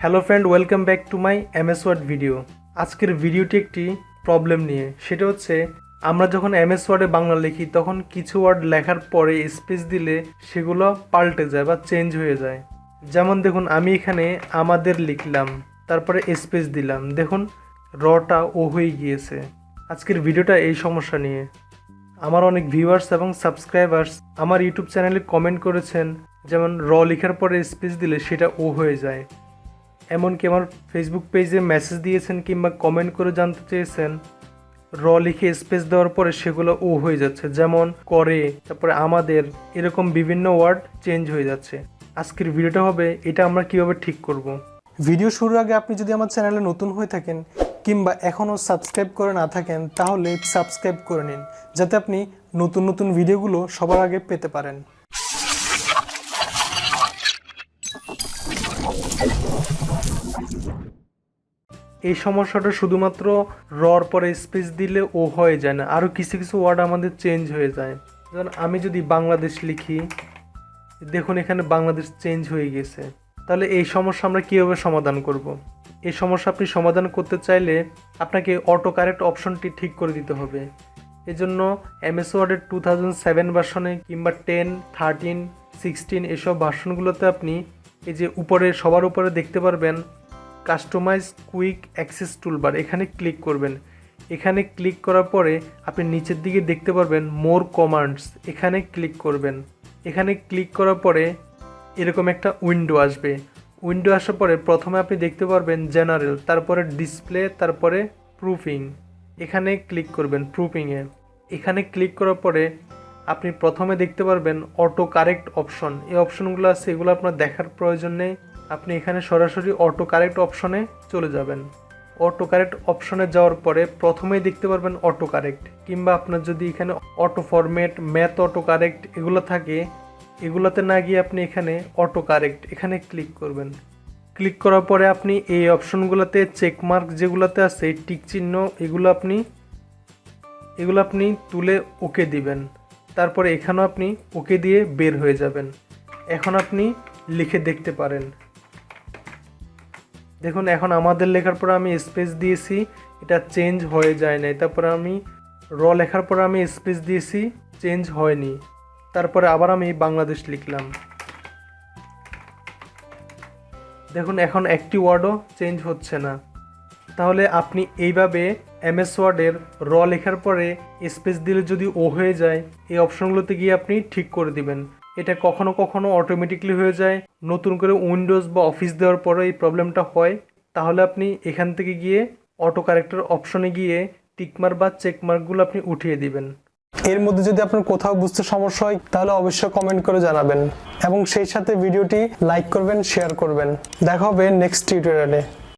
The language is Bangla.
Hello friend welcome back to my MS Word video আজকের ভিডিওটি একটি প্রবলেম নিয়ে। সেটা হচ্ছে, আমরা যখন এমএস ওয়ার্ডে বাংলা লিখি, তখন কিছু ওয়ার্ড লেখার পরে স্পেস দিলে সেগুলো পাল্টে যায় বা চেঞ্জ হয়ে যায়। যেমন দেখুন, আমি এখানে আমাদের লিখলাম, তারপরে স্পেস দিলাম। দেখুন, রটা ও হয়ে গিয়েছে। আজকের ভিডিওটা এই সমস্যা নিয়ে। আমার অনেক ভিউয়ার্স এবং সাবস্ক্রাইবার্স আমার ইউটিউব চ্যানেলে কমেন্ট করেছেন, যেমন র লেখার পরে স্পেস দিলে সেটা ও হয়ে যায়। এমনকি আমার ফেসবুক পেজে মেসেজ দিয়েছেন কিংবা কমেন্ট করে জানতে চেয়েছেন। র লিখে স্পেস দেওয়ার পরে সেগুলো ও হয়ে যাচ্ছে। যেমন, করে, তারপরে আমাদের, এরকম বিভিন্ন ওয়ার্ড চেঞ্জ হয়ে যাচ্ছে। আজকের ভিডিওটা হবে, এটা আমরা কীভাবে ঠিক করব। ভিডিও শুরুর আগে আপনি যদি আমার চ্যানেলে নতুন হয়ে থাকেন কিংবা এখনও সাবস্ক্রাইব করে না থাকেন, তাহলে সাবস্ক্রাইব করে নিন, যাতে আপনি নতুন নতুন ভিডিওগুলো সবার আগে পেতে পারেন। এই সমস্যাটা শুধুমাত্র রর পরে স্পেস দিলে ও হয়ে যায় না। আরও কিছু কিছু ওয়ার্ড আমাদের চেঞ্জ হয়ে যায়। যেমন আমি যদি বাংলাদেশ লিখি, দেখুন এখানে বাংলাদেশ চেঞ্জ হয়ে গেছে। তাহলে এই সমস্যা আমরা কীভাবে সমাধান করব। এই সমস্যা আপনি সমাধান করতে চাইলে আপনাকে অটো কারেক্ট অপশনটি ঠিক করে দিতে হবে। এজন্য এমএস ওয়ার্ডের টু থাউজেন্ড সেভেন ভার্সনে কিংবা টেন থার্টিন সিক্সটিন এসব ভার্সনগুলোতে আপনি এই যে উপরে, সবার উপরে দেখতে পারবেন কাস্টমাইজ কুইক অ্যাক্সেস টুলবার এখানে ক্লিক করবেন। এখানে ক্লিক করার পরে আপনি নিচের দিকে দেখতে পারবেন মোর কমান্ডস এখানে ক্লিক করবেন। এখানে ক্লিক করার পরে এরকম একটা উইন্ডো আসবে। উইন্ডো আসার পরে প্রথমে আপনি দেখতে পারবেন জেনারেল তারপরে ডিসপ্লে তারপরে প্রুফিং এখানে ক্লিক করবেন প্রুফিংয়ে এখানে ক্লিক করার পরে আপনি প্রথমে দেখতে পারবেন অটো কারেক্ট অপশন এই অপশনগুলো আছে, এগুলো আপনার দেখার প্রয়োজন নেই। আপনি এখানে সরাসরি অটো কারেক্ট অপশনে চলে যাবেন। অটো কারেক্ট অপশনে যাওয়ার পরে প্রথমেই দেখতে পারবেন অটো কারেক্ট কিংবা আপনার যদি এখানে auto format math auto correct এগুলো থাকে, এগুলোতে না গিয়ে আপনি এখানে অটো কারেক্ট এখানে ক্লিক করবেন। ক্লিক করার পরে আপনি এই অপশনগুলোতে চেকমার্ক যেগুলোতে আছে টিক চিহ্ন, এগুলো আপনি এগুলো আপনি তুলে ওকে দিবেন। তারপরে এখানেও আপনি ওকে দিয়ে বের হয়ে যাবেন। এখন আপনি লিখে দেখতে পারেন। দেখুন, এখন আমাদের লেখার পর আমি স্পেস দিয়েছি, এটা চেঞ্জ হয়ে যায় নাই। তারপরে আমি র লেখার পর আমি স্পেস দিয়েছি চেঞ্জ হয়নি। তারপরে আবার আমি বাংলাদেশ লিখলাম। দেখুন, এখন একটি ওয়ার্ডও চেঞ্জ হচ্ছে না। তাহলে আপনি এইভাবে এমএস ওয়ার্ডের র লেখার পরে স্পেস দিলে যদি ও হয়ে যায়, এই অপশনগুলোতে গিয়ে আপনি ঠিক করে দিবেন। এটা কখনো কখনো অটোমেটিকলি হয়ে যায়। নতুন করে উইন্ডোজ বা অফিস দেওয়ার পরে এই প্রবলেমটা হয়। তাহলে আপনি এখান থেকে গিয়ে অটো কারেক্টর অপশনে গিয়ে টিকমার্ক বা চেকমার্কগুলো আপনি উঠিয়ে দিবেন। এর মধ্যে যদি আপনার কোথাও বুঝতে সমস্যা হয়, তাহলে অবশ্যই কমেন্ট করে জানাবেন। এবং সেই সাথে ভিডিওটি লাইক করবেন শেয়ার করবেন। দেখা হবে নেক্সট টিউটোরিয়ালে